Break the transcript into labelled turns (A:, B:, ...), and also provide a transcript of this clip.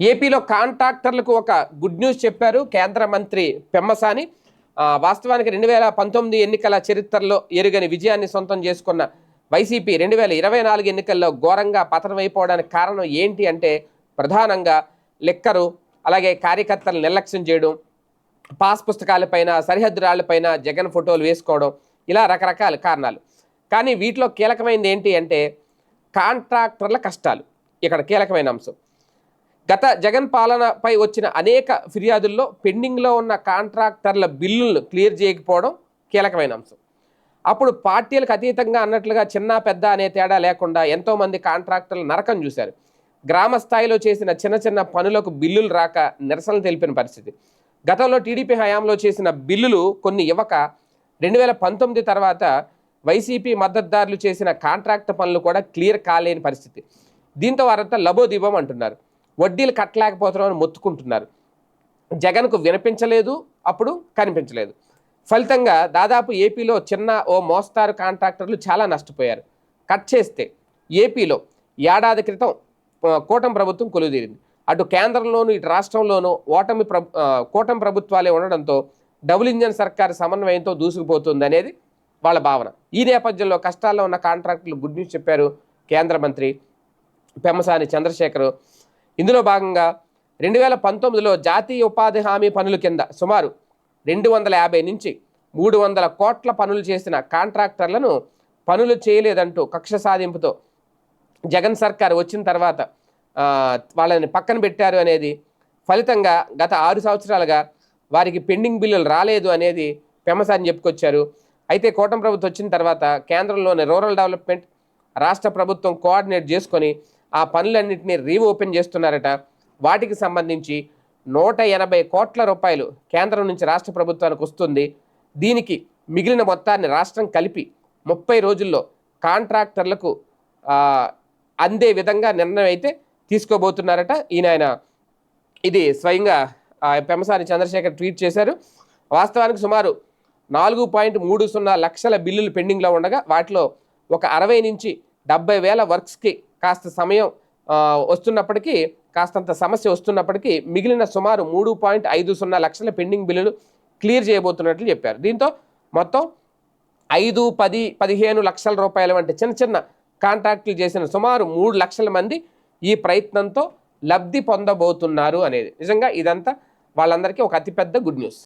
A: ఏపీలో కాంట్రాక్టర్లకు ఒక గుడ్ న్యూస్ చెప్పారు కేంద్ర మంత్రి పెమ్మసాని. వాస్తవానికి రెండు వేల పంతొమ్మిది ఎన్నికల చరిత్రలో ఎరుగని విజయాన్ని సొంతం చేసుకున్న వైసీపీ రెండు వేల ఇరవై నాలుగు ఎన్నికల్లో ఘోరంగా పతనమైపోవడానికి కారణం ఏంటి అంటే ప్రధానంగా లెక్కరు అలాగే కార్యకర్తలు నిర్లక్ష్యం చేయడం పాస్ పుస్తకాలపైన సరిహద్దు రాళ్ళపైన జగన్ ఫోటోలు వేసుకోవడం ఇలా రకరకాల కారణాలు. కానీ వీటిలో కీలకమైనది ఏంటి అంటే కాంట్రాక్టర్ల కష్టాలు. ఇక్కడ కీలకమైన అంశం. గత జగన్ పాలనపై వచ్చిన అనేక ఫిర్యాదుల్లో పెండింగ్లో ఉన్న కాంట్రాక్టర్ల బిల్లులను క్లియర్ చేయకపోవడం కీలకమైన అంశం. అప్పుడు పార్టీలకు అతీతంగా అన్నట్లుగా చిన్న పెద్ద అనే తేడా లేకుండా ఎంతోమంది కాంట్రాక్టర్లు నరకం చూశారు. గ్రామ స్థాయిలో చేసిన చిన్న చిన్న పనులకు బిల్లులు రాక నిరసనలు తెలిపిన పరిస్థితి. గతంలో టీడీపీ హయాంలో చేసిన బిల్లులు కొన్ని ఇవ్వక రెండు వేల పంతొమ్మిది తర్వాత వైసీపీ మద్దతుదారులు చేసిన కాంట్రాక్ట్ పనులు కూడా క్లియర్ కాలేని పరిస్థితి. దీంతో వారంతా లబోదిబం అంటున్నారు. వడ్డీలు కట్టలేకపోతున్నామని మొత్తుకుంటున్నారు. జగన్కు వినిపించలేదు అప్పుడు కనిపించలేదు. ఫలితంగా దాదాపు ఏపీలో చిన్న ఓ మోస్తారు కాంట్రాక్టర్లు చాలా నష్టపోయారు. కట్ చేస్తే ఏపీలో ఏడాది క్రితం కూటమి ప్రభుత్వం కొలుదీరింది అటు కేంద్రంలోనూ ఇటు రాష్ట్రంలోనూ ఓటమి ప్రభు కూటమి ప్రభుత్వాలే ఉండడంతో డబుల్ ఇంజన్ సర్కార్ సమన్వయంతో దూసుకుపోతుంది అనేది వాళ్ళ భావన. ఈ నేపథ్యంలో కష్టాల్లో ఉన్న కాంట్రాక్టులు గుడ్ న్యూస్ చెప్పారు కేంద్ర మంత్రి పెమ్మసాని చంద్రశేఖర్. ఇందులో భాగంగా రెండు వేల పంతొమ్మిదిలో జాతీయ ఉపాధి హామీ పనుల కింద సుమారు రెండు వందల యాభై నుంచి మూడు వందల కోట్ల పనులు చేసిన కాంట్రాక్టర్లను పనులు చేయలేదంటూ కక్ష సాధింపుతో జగన్ సర్కార్ వచ్చిన తర్వాత వాళ్ళని పక్కన పెట్టారు అనేది ఫలితంగా గత ఆరు సంవత్సరాలుగా వారికి పెండింగ్ బిల్లులు రాలేదు అనేది పెమసాని చెప్పుకొచ్చారు. అయితే కూటమి ప్రభుత్వం వచ్చిన తర్వాత కేంద్రంలోని రూరల్ డెవలప్మెంట్ రాష్ట్ర ప్రభుత్వం కోఆర్డినేట్ చేసుకొని ఆ పనులన్నింటినీ రీఓపెన్ చేస్తున్నారట. వాటికి సంబంధించి నూట ఎనభై కోట్ల రూపాయలు కేంద్రం నుంచి రాష్ట్ర ప్రభుత్వానికి వస్తుంది. దీనికి మిగిలిన మొత్తాన్ని రాష్ట్రం కలిపి ముప్పై రోజుల్లో కాంట్రాక్టర్లకు అందే విధంగా నిర్ణయం అయితే తీసుకోబోతున్నారట. ఈయన ఆయన ఇది స్వయంగా పెమసాని చంద్రశేఖర్ ట్వీట్ చేశారు. వాస్తవానికి సుమారు నాలుగు పాయింట్ మూడు సున్నా లక్షల బిల్లులు పెండింగ్లో ఉండగా వాటిలో ఒక అరవై నుంచి డెబ్బై వేల వర్క్స్కి కాస్త సమయం వస్తున్నప్పటికీ కాస్తంత సమస్య వస్తున్నప్పటికీ మిగిలిన సుమారు మూడు పాయింట్ ఐదు సున్నా లక్షల పెండింగ్ బిల్లులు క్లియర్ చేయబోతున్నట్లు చెప్పారు. దీంతో మొత్తం ఐదు పది పదిహేను లక్షల రూపాయల వంటి చిన్న చిన్న కాంట్రాక్టులు చేసిన సుమారు మూడు లక్షల మంది ఈ ప్రయత్నంతో లబ్ధి పొందబోతున్నారు అనేది. నిజంగా ఇదంతా వాళ్ళందరికీ ఒక అతిపెద్ద గుడ్ న్యూస్.